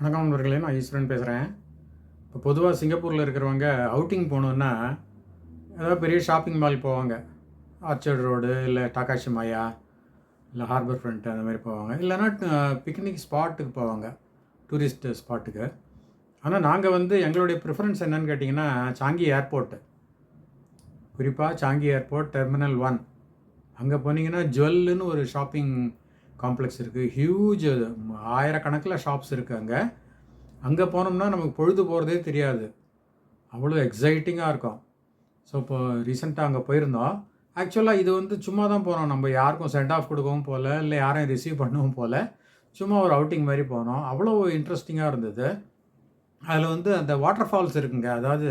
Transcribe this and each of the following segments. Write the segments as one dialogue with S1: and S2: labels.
S1: வணக்கம் நண்பர்களே நான் ஈஸ்வரன் பேசுகிறேன் இப்போ பொதுவாக சிங்கப்பூரில் இருக்கிறவங்க அவுட்டிங் போகணுன்னா ஏதாவது பெரிய ஷாப்பிங் மால் போவாங்க. ஆர்ச்சர்ட் ரோடு இல்லை டாக்காஷி மாயா இல்லை ஹார்பர் ஃப்ரண்ட் அந்த மாதிரி போவாங்க. இல்லைன்னா பிக்னிக் ஸ்பாட்டுக்கு போவாங்க. டூரிஸ்ட் ஸ்பாட்டுக்கு ஆனால் நாங்கள் வந்து எங்களுடைய ப்ரிஃபரன்ஸ் என்னன்னு கேட்டிங்கன்னா சாங்கி ஏர்போர்ட்டு குறிப்பாக சாங்கி ஏர்போர்ட் டெர்மினல் ஒன் அங்கே போனீங்கன்னா ஜுவல்லுன்னு ஒரு ஷாப்பிங் காம்ப்ளெக்ஸ் இருக்குது ஹியூஜ் அது. ஆயிரக்கணக்கில் ஷாப்ஸ் இருக்குது அங்கே. அங்கே போனோம்னா நமக்கு பொழுது போகிறதே தெரியாது. அவ்வளோ எக்ஸைட்டிங்காக இருக்கும். ஸோ இப்போ ரீசெண்டாக அங்கே போயிருந்தோம். ஆக்சுவலாக இது வந்து சும்மா தான் போனோம். நம்ம யாருக்கும் சென்ட் ஆஃப் கொடுக்கவும் போகல இல்லை யாரையும் ரிசீவ் பண்ணவும் போகல சும்மா ஒரு அவுட்டிங் மாதிரி போனோம். அவ்வளோ இன்ட்ரெஸ்டிங்காக இருந்தது. அதில் வந்து அந்த வாட்டர் ஃபால்ஸ் இருக்குங்க. அதாவது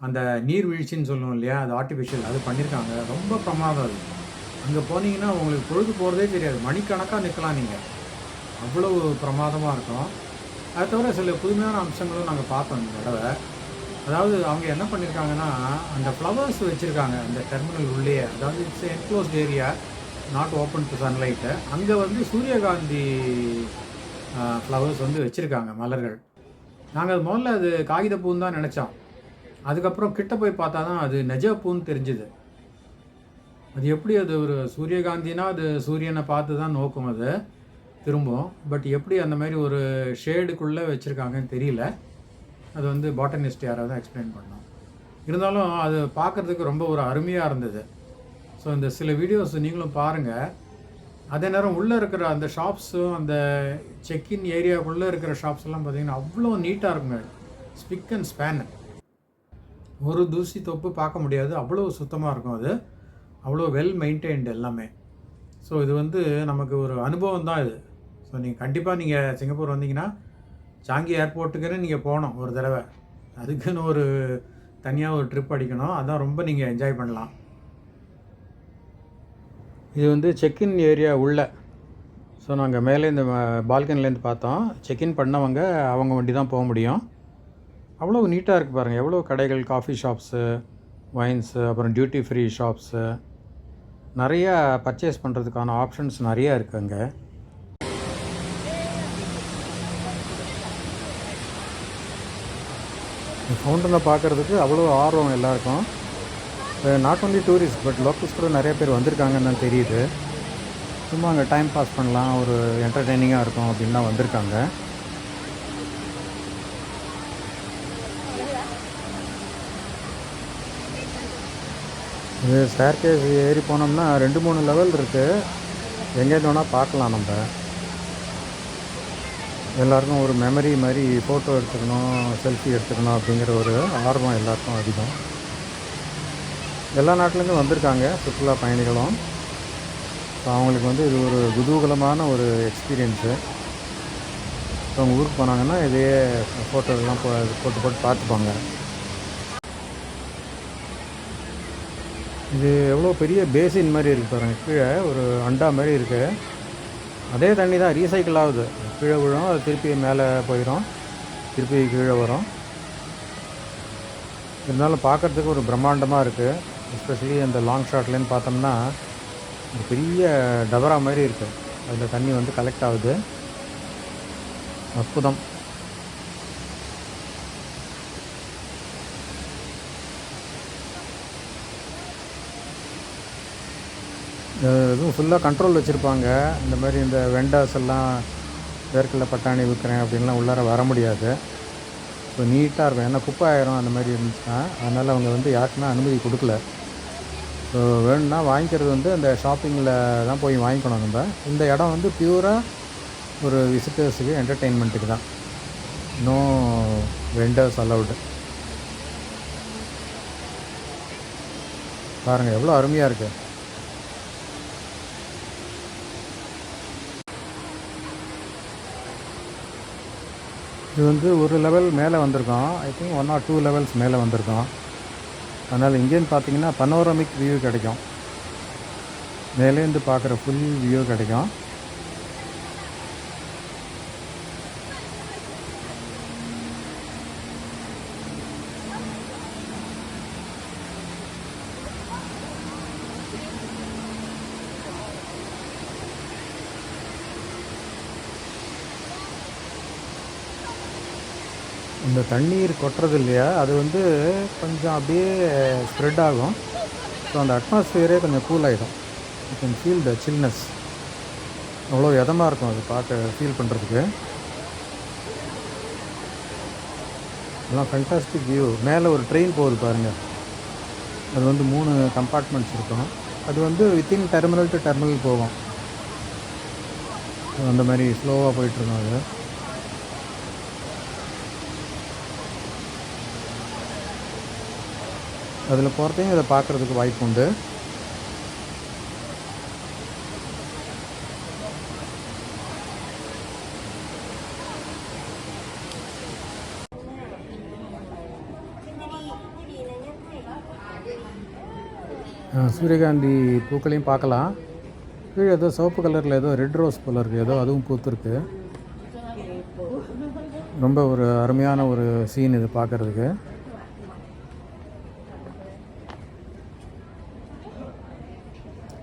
S1: அந்த நீர்வீழ்ச்சின்னு சொல்லுவோம் இல்லையா? அது ஆர்டிஃபிஷியல் அது பண்ணியிருக்காங்க ரொம்ப பிரமாதம் அது. அங்கே போனீங்கன்னா உங்களுக்கு பொழுது போகிறதே தெரியாது. மணிக்கணக்காக நிற்கலாம் நீங்கள் அவ்வளோ பிரமாதமாக இருக்கும். அதை தவிர சில புதுமையான அம்சங்களும் நாங்கள் பார்த்தோம் இந்த தடவை. அதாவது அவங்க என்ன பண்ணியிருக்காங்கன்னா அந்த ஃப்ளவர்ஸ் வச்சுருக்காங்க. அந்த டெர்மினல் உள்ளே. அதாவது it's enclosed area not open to sunlight அங்கே வந்து சூரியகாந்தி ஃப்ளவர்ஸ் வந்து வச்சுருக்காங்க மலர்கள். நாங்கள் முதல்ல அது காகித பூன்னு தான் நினச்சோம். அதுக்கப்புறம் கிட்ட போய் பார்த்தா தான் அது நெஜ பூன்னு தெரிஞ்சுது. அது எப்படி அது ஒரு சூரியகாந்தினா அது சூரியனை பார்த்து தான் நோக்கும் அது திரும்பும். பட் எப்படி அந்த மாதிரி ஒரு ஷேடுக்குள்ளே வச்சுருக்காங்கன்னு தெரியல. அது வந்து பாட்டனிஸ்ட் யாராவது எக்ஸ்பிளைன் பண்ணோம் இருந்தாலும் அது பார்க்குறதுக்கு ரொம்ப ஒரு அருமையாக இருந்தது. ஸோ இந்த சில வீடியோஸ் நீங்களும் பாருங்கள் அதே நேரம் உள்ளே இருக்கிற அந்த ஷாப்ஸும் அந்த செக்இன் ஏரியாவுக்குள்ளே இருக்கிற ஷாப்ஸ் எல்லாம் பார்த்தீங்கன்னா அவ்வளோ நீட்டாக இருக்குங்க. ஸ்பிக் அண்ட் ஸ்பேன் ஒரு தூசி தொப்பு பார்க்க முடியாது. அவ்வளோ சுத்தமாக இருக்கும் அது. அவ்வளோ வெல் மெயின்டைன்டு எல்லாமே. ஸோ இது வந்து நமக்கு ஒரு அனுபவம் தான் இது. ஸோ நீங்கள் கண்டிப்பாக நீங்கள் சிங்கப்பூர் வந்தீங்கன்னா சாங்கி ஏர்போர்ட்டுக்குன்னு நீங்கள் போகணும் ஒரு தடவை. அதுக்குன்னு ஒரு தனியாக ஒரு ட்ரிப் அடிக்கணும். அதான் ரொம்ப நீங்கள் என்ஜாய் பண்ணலாம். இது வந்து செக்இன் ஏரியா உள்ள. ஸோ நாங்கள் மேலே இந்த பால்கனிலேருந்து பார்த்தோம். செக்இன் பண்ணவங்க அவங்க வண்டி தான் போக முடியும். அவ்வளோ நீட்டாக இருக்குது பாருங்கள் எவ்வளோ கடைகள் காஃபி ஷாப்ஸு ஒயின்ஸு அப்புறம் டியூட்டி ஃப்ரீ ஷாப்ஸு நிறையா பர்ச்சேஸ் பண்ணுறதுக்கான ஆப்ஷன்ஸ் நிறையா இருக்குது அங்கே. ஃபவுண்டனை பார்க்குறதுக்கு அவ்வளோ ஆர்வம் எல்லாருக்கும். Not only tourist but locals கூட நிறைய பேர் வந்திருக்காங்கன்னு தெரியுது. சும்மா அங்கே டைம் பாஸ் பண்ணலாம் ஒரு என்டர்டெய்னிங்காக இருக்கும் அப்படின்னு தான் வந்திருக்காங்க. இது ஸ்டேர்கேஸ் ஏறி போனோம்னா ரெண்டு மூணு லெவல் இருக்குது எங்கேருந்து வேணால் பார்க்கலாம் நம்ம. எல்லாருக்கும் ஒரு மெமரி மாதிரி ஃபோட்டோ எடுத்துக்கணும் செல்ஃபி எடுத்துக்கணும் அப்படிங்கிற ஒரு ஆர்வம் எல்லாருக்கும் அதிகம். எல்லா நாட்டிலேருந்து வந்திருக்காங்க சுற்றுலா பயணிகளும். ஸோ அவங்களுக்கு வந்து இது ஒரு குதூகலமான ஒரு எக்ஸ்பீரியன்ஸு ஸோ அவங்க ஊருக்கு போனாங்கன்னா இதையே ஃபோட்டோலாம் போ போட்டு போட்டு பார்த்துப்பாங்க. இது எவ்வளோ பெரிய பேசின் மாதிரி இருக்குது பாருங்கள் கீழே ஒரு அண்டா மாதிரி இருக்குது அதே தண்ணி தான் ரீசைக்கிள் ஆகுது. கீழே விழும் அது திருப்பி மேலே போயிடும் திருப்பி கீழே வரும். இருந்தாலும் பார்க்குறதுக்கு ஒரு பிரம்மாண்டமாக இருக்குது எஸ்பெஷலி அந்த லாங் ஷாட்லேருந்து பார்த்தோம்னா ஒரு பெரிய டபரா மாதிரி இருக்குது அதில் தண்ணி வந்து கலெக்ட் ஆகுது. அற்புதம். இதுவும் ஃபுல்லாக கண்ட்ரோல் வச்சுருப்பாங்க. இந்த மாதிரி இந்த வெண்டாஸ் எல்லாம் வேர்க்கடலை பட்டாணி விற்கிறேன் அப்படின்லாம் உள்ளார வர முடியாது. ஸோ நீட்டாக இருக்கும். ஏன்னா குப்பை ஆயிரும் அந்த மாதிரி இருந்துச்சுன்னா அதனால் அவங்க வந்து யாருக்குமே அனுமதி கொடுக்கல. ஸோ வேணும்னா வாங்கிக்கிறது வந்து அந்த ஷாப்பிங்கில் தான் போய் வாங்கிக்கணும் நம்ம. இந்த இடம் வந்து பியூராக ஒரு விசிட்டர்ஸுக்கு என்டர்டெயின்மெண்ட்டுக்கு தான். நோ வெண்டர்ஸ் அலவுடு பாருங்கள் எவ்வளோ அருமையாக இருக்குது இது வந்து ஒரு லெவல் மேலே வந்திருக்கோம் I think one or two levels மேலே வந்திருக்கோம் அதனால் இங்கேருந்து பார்த்தீங்கன்னா பனோரமிக் வியூ கிடைக்கும். மேலேருந்து பார்க்குற ஃபுல் வியூ கிடைக்கும். இந்த தண்ணீர் கொட்டுறது இல்லையா? அது வந்து கொஞ்சம் அப்படியே ஸ்ப்ரெட் ஆகும். ஸோ அந்த அட்மாஸ்ஃபியரே கொஞ்சம் கூல் ஆகிடும் you can feel the chillness அவ்வளோ இதமாக இருக்கும் அது பார்க்க ஃபீல் பண்ணுறதுக்கு எல்லாம் ஃபண்டாஸ்டிக் வியூ மேலே ஒரு ட்ரெயின் போகுது பாருங்கள் அது வந்து மூணு கம்பார்ட்மெண்ட்ஸ் இருக்கும். அது வந்து வித்தின் டெர்மினல் டு டெர்மினல் போகும். அந்த மாதிரி ஸ்லோவாக போயிட்டுருக்கோம் அது. அதில் போகிறதையும் இதை பார்க்குறதுக்கு வாய்ப்பு உண்டு. சூரியகாந்தி பூக்களையும் பார்க்கலாம். கீழே ஏதோ சிவப்பு கலரில் ஏதோ ரெட் ரோஸ் போல் இருக்குது ஏதோ அதுவும் பூத்துருக்கு. ரொம்ப ஒரு அருமையான ஒரு சீன் இது பார்க்குறதுக்கு.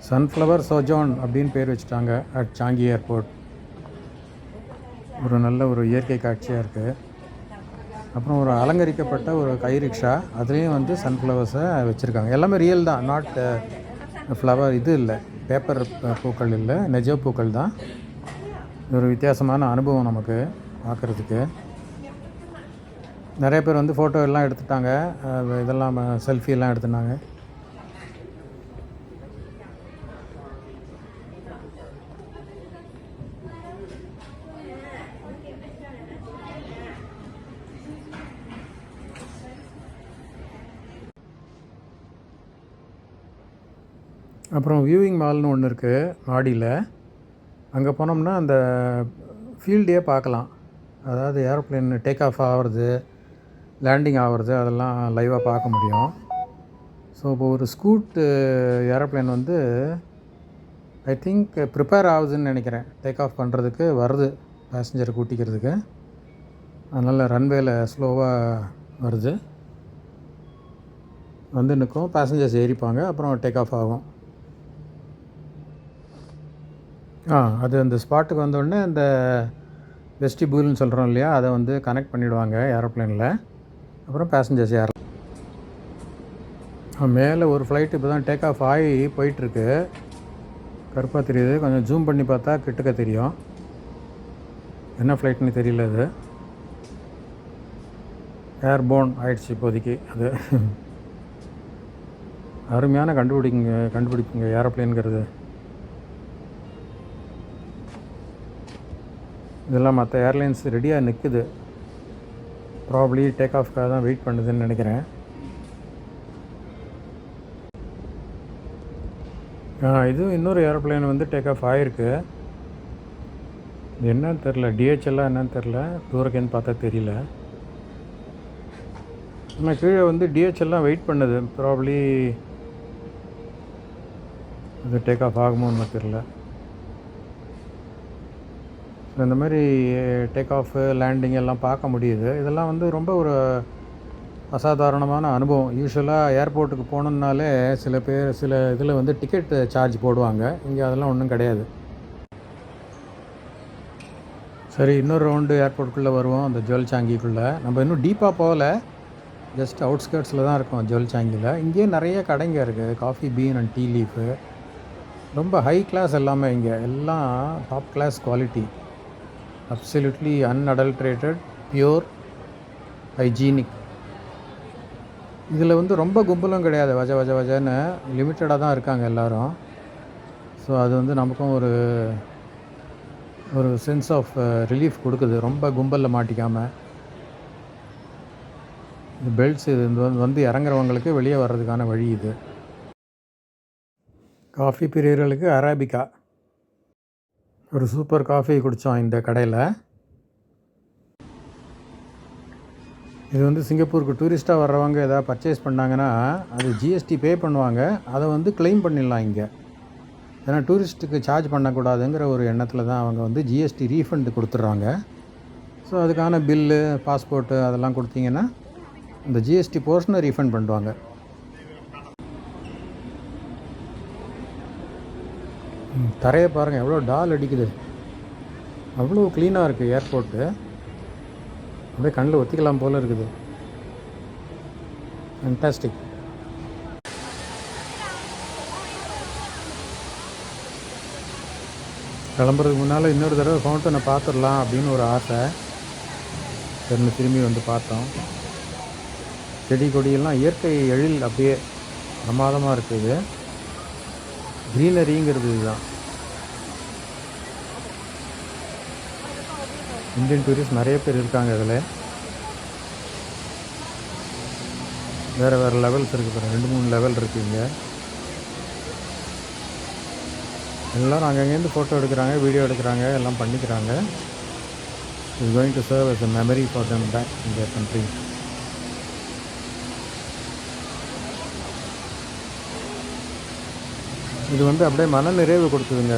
S1: சன்ஃப்ளவர் சோஜோன் அப்படின்னு பேர் வச்சுட்டாங்க அட் சாங்கி ஏர்போர்ட் ஒரு நல்ல ஒரு இயற்கை காட்சியாக இருக்குது அப்புறம் ஒரு அலங்கரிக்கப்பட்ட ஒரு கை ரிக்ஷா அதுலேயும் வந்து சன்ஃப்ளவர்ஸை வச்சுருக்காங்க. எல்லாமே ரியல் தான். நாட் ஃப்ளவர் uh, இது இல்லை. பேப்பர் uh, பூக்கள் இல்லை. நெஜ பூக்கள் தான். ஒரு வித்தியாசமான அனுபவம் நமக்கு பார்க்குறதுக்கு நிறைய பேர் வந்து ஃபோட்டோ எல்லாம் எடுத்துட்டாங்க. இதெல்லாம் செல்ஃபியெல்லாம் எடுத்துட்டாங்க எடுத்துனாங்க. அப்புறம் வியூவிங் மால்னு ஒன்று இருக்குது மாடியில். அங்கே போனோம்னா அந்த ஃபீல்டையே பார்க்கலாம். அதாவது ஏரோப்ளேன் டேக் ஆஃப் ஆகிறது லேண்டிங் ஆகிறது அதெல்லாம் லைவாக பார்க்க முடியும். ஸோ இப்போ ஒரு ஸ்கூட்டு ஏரோப்ளேன் வந்து ஐ திங்க் ப்ரிப்பேர் ஆகுதுன்னு நினைக்கிறேன். டேக் ஆஃப் பண்ணுறதுக்கு வருது. பேசஞ்சரை கூட்டிக்கிறதுக்கு. அதனால் ரன்வேல ஸ்லோவாக வருது. வந்து நிற்கும் பேசஞ்சர்ஸ் ஏறிப்பாங்க. அப்புறம் டேக் ஆஃப் ஆகும். ஆ அது அந்த ஸ்பாட்டுக்கு வந்தோடனே அந்த வெஸ்டிபூல்னு சொல்கிறோம் இல்லையா அதை வந்து கனெக்ட் பண்ணிவிடுவாங்க ஏரோப்ளேனில் அப்புறம் பேசஞ்சர்ஸ் ஏறலாம் மேலே ஒரு ஃப்ளைட் இப்போ தான் டேக் ஆஃப் ஆகி போயிட்டுருக்கு. கருப்பாக தெரியுது. கொஞ்சம் ஜூம் பண்ணி பார்த்தா கிட்டக்க தெரியும். என்ன ஃப்ளைட்னு தெரியல அது. ஏர்போன் ஆயிடுச்சு இப்போதைக்கு அது. அருமையான கண்டுபிடிங்க கண்டுபிடிப்புங்க ஏரோப்ளைனுங்கிறது இதெல்லாம் மற்ற ஏர்லைன்ஸ் ரெடியாக நிற்குது ப்ராப்ளி டேக் ஆஃப்காக தான் வெயிட் பண்ணுதுன்னு நினைக்கிறேன். ஆ இது இன்னொரு ஏரோப்ளைன் வந்து டேக் ஆஃப் ஆகிருக்கு என்னன்னு தெரில டிஹெச்எல்லாம் என்னன்னு தெரில தூரக்கேன்னு பார்த்தா தெரியல. ஆனால் கீழே வந்து டிஹெச்எல்லாம் வெயிட் பண்ணுது. ப்ராப்ளி இது டேக் ஆஃப் ஆகுமோன்னு தெரில ஸோ இந்த மாதிரி டேக் ஆஃப் லேண்டிங் எல்லாம் பார்க்க முடியுது. இதெல்லாம் வந்து ரொம்ப ஒரு அசாதாரணமான அனுபவம். யூஸ்வலாக ஏர்போர்ட்டுக்கு போகணுன்னாலே சில பேர் சில இதில் வந்து டிக்கெட் சார்ஜ் போடுவாங்க. இங்கே அதெல்லாம் ஒன்றும் கிடையாது. சரி இன்னொரு ரவுண்டு ஏர்போர்ட்டுக்குள்ளே வருவோம் அந்த ஜுவல் சாங்கிக்குள்ளே நம்ம இன்னும் டீப்பாக போகல. ஜஸ்ட் அவுட்ஸ்கர்ட்ஸில் தான் இருக்கோம் ஜுவல் சாங்கியில் இங்கேயே நிறைய கடைங்க இருக்குது coffee bean and tea leaf ரொம்ப ஹை கிளாஸ் எல்லாமே இங்கே. எல்லாம் top class quality absolutely unadulterated pure hygienic இதில் வந்து ரொம்ப கும்பலும் கிடையாது. வஜ வஜ வஜன்னு லிமிட்டடாக தான் இருக்காங்க எல்லோரும். ஸோ அது வந்து நமக்கும் ஒரு ஒரு சென்ஸ் ஆஃப் ரிலீஃப் கொடுக்குது. ரொம்ப கும்பலில் மாட்டிக்காமல் இந்த பெல்ட்ஸ் இது வந்து- வந்து இறங்குறவங்களுக்கு வெளியே வர்றதுக்கான வழி இது. காஃபி பிரியர்களுக்கு அராபிகா ஒரு சூப்பர் காஃபி குடித்தோம் இந்த கடையில். இது வந்து சிங்கப்பூருக்கு டூரிஸ்ட்டாக வர்றவங்க எதாவது பர்ச்சேஸ் பண்ணாங்கன்னா அது ஜிஎஸ்டி பே பண்ணுவாங்க. அதை வந்து க்ளைம் பண்ணிடலாம் இங்கே. ஏன்னா டூரிஸ்ட்டுக்கு சார்ஜ் பண்ணக்கூடாதுங்கிற ஒரு எண்ணத்தில் தான் அவங்க வந்து ஜிஎஸ்டி ரீஃபண்ட் கொடுத்துட்றாங்க. ஸோ அதுக்கான பில்லு பாஸ்போர்ட்டு அதெல்லாம் கொடுத்தீங்கன்னா இந்த ஜிஎஸ்டி போர்ஷனை ரீஃபண்ட் பண்ணுவாங்க. தரையை பாருங்கள் எவ்வளோ டால் அடிக்குது. அவ்வளோ க்ளீனாக இருக்குது ஏர்போர்ட்டு அப்படியே கண்ணில் ஒத்திக்கலாம் போல் இருக்குது. ஃபண்டாஸ்டிக் கிளம்புறதுக்கு முன்னால் இன்னொரு தடவை ஃபவுண்டனை பார்த்துடலாம் அப்படின்னு ஒரு ஆசை. திரும்ப திரும்பி வந்து பார்த்தோம். செடி கொடியெல்லாம் இயற்கை எழில் அப்படியே பிரமாதமாக இருக்குது. க்ரீனரிங்கிறது இதுதான். இந்தியன் டூரிஸ்ட் நிறைய பேர் இருக்காங்க இதில். வேறு வேறு லெவல்ஸ் இருக்குது பாருங்கள் ரெண்டு மூணு லெவல் இருக்குது இங்கே. எல்லோரும் அங்கங்கேருந்து ஃபோட்டோ எடுக்கிறாங்க வீடியோ எடுக்கிறாங்க எல்லாம் பண்ணிக்கிறாங்க. Is going to serve as a memory for them back in their இது வந்து அப்படியே மன நிறைவு கொடுத்துதுங்க